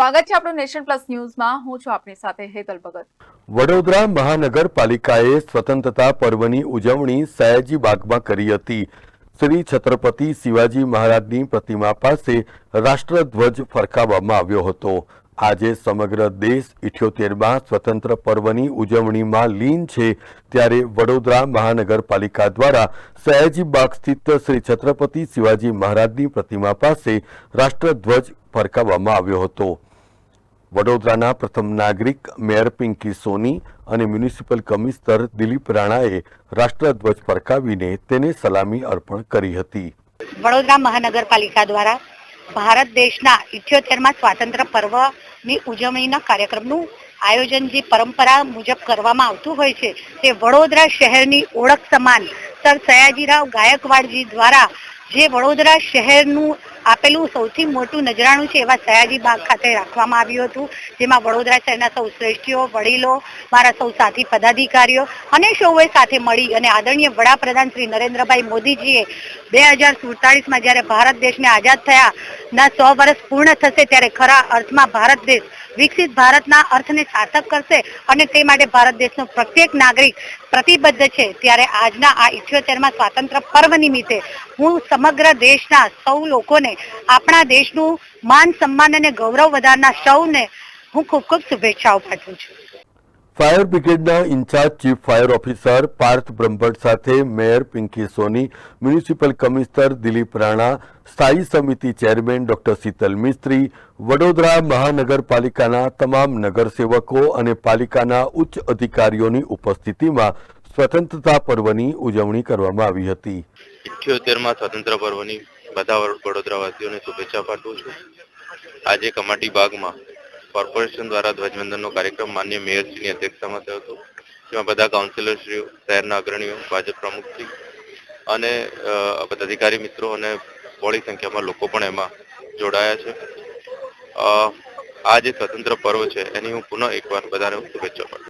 સ્વાગત છે આપણું નેશન પ્લસ ન્યૂઝમાં. હું છું આપની સાથે હેતલ ભગત. વડોદરા મહાનગરપાલિકાએ સ્વતંત્રતા પર્વની ઉજવણી સયાજી બાગમાં કરી હતી. શ્રી છત્રપતિ શિવાજી મહારાજની પ્રતિમા પાસે રાષ્ટ્રધ્વજ ફરકાવવામાં આવ્યો હતો. આજે સમગ્ર દેશ ઇઠ્યોતેરમાં સ્વતંત્ર પર્વની ઉજવણીમાં લીન છે. ત્યારે વડોદરા મહાનગરપાલિકા દ્વારા સયાજી બાગ સ્થિત શ્રી છત્રપતિ શિવાજી મહારાજની પ્રતિમા પાસે રાષ્ટ્રધ્વજ ફરકાવવામાં આવ્યો હતો. વડોદરાના પ્રથમ નાગરિક મેયર પિંકી સોની અને મ્યુનિસિપલ કમિશનર દિલીપ રાણાએ રાષ્ટ્રધ્વજ ફરકાવીને તેને સલામી અર્પણ કરી હતી. વડોદરા મહાનગરપાલિકા દ્વારા ભારત દેશના ઇઠ્યોતેરમાં સ્વાતંત્ર્ય પર્વની ઉજવણીના કાર્યક્રમનું આયોજન જે પરંપરા મુજબ કરવામાં આવતું હોય છે તે વડોદરા શહેરની ઓળખ સમાન સર સયાજીરાવ ગાયકવાડજી દ્વારા જે વડોદરા શહેરનું આપેલું સૌથી મોટું નજરાણું છે એવા સયાજી બાગ ખાતે રાખવામાં આવ્યું હતું, જેમાં વડોદરા શહેરના સૌ શ્રેષ્ઠીઓ, વડીલો, મારા સૌ સાથી પદાધિકારીઓ અને સૌએ સાથે મળી અને આદરણીય વડાપ્રધાન શ્રી નરેન્દ્રભાઈ મોદીજીએ બે હજાર સુડતાલીસમાં જ્યારે ભારત દેશને આઝાદ થયા સો વર્ષ પૂર્ણ થશે ત્યારે ખરા અર્થમાં ભારત દેશ વિકસિત ભારતના અર્થને સાર્થક કરશે અને તે માટે ભારત દેશનો પ્રત્યેક નાગરિક પ્રતિબદ્ધ છે. ત્યારે આજના આ ઇઠ્યોતેરમાં સ્વાતંત્ર્ય પર્વ નિમિત્તે હું સમગ્ર દેશના સૌ લોકોને, આપણા દેશનું માન સન્માન અને ગૌરવ વધારના સૌને હું ખૂબ ખૂબ શુભેચ્છાઓ પાઠવું છું. Fire બ્રિગેડના incharge chief fire officer Parth Brahmbhatt સાથે mayor Pinky Soni, municipal commissioner Dilip Rana, સ્થાયી સમિતિ ચેરમેન ડોક્ટર શીતલ મિસ્ત્રી, વડોદરા મહાનગરપાલિકાના તમામ નગરસેવકો અને પાલિકાના ઉચ્ચ અધિકારીઓની ઉપસ્થિતિમાં સ્વતંત્રતા પર્વની ઉજવણી કરવામાં આવી હતી. ઇઠ્યોતેરમાં સ્વતંત્ર પર્વની બધા વડ- વડોદરાવાસીઓને શુભેચ્છા પાઠવું છું. આજે કમાટી બાગમાં કોર્પોરેશન દ્વારા ધ્વજવંદનનો કાર્યક્રમ માન્ય મેયરશ્રીની અધ્યક્ષતામાં થયો હતો. જેમાં બધા કાઉન્સિલરશ્રીઓ, શહેરના અગ્રણીઓ, ભાજપ પ્રમુખશ્રી અને અધિકારી મિત્રો અને બહોળી સંખ્યામાં લોકો પણ એમાં જોડાયા છે. આ જે સ્વતંત્ર પર્વ છે, એની હું પુનઃ એકવાર બધાને શુભેચ્છા પાઠવું.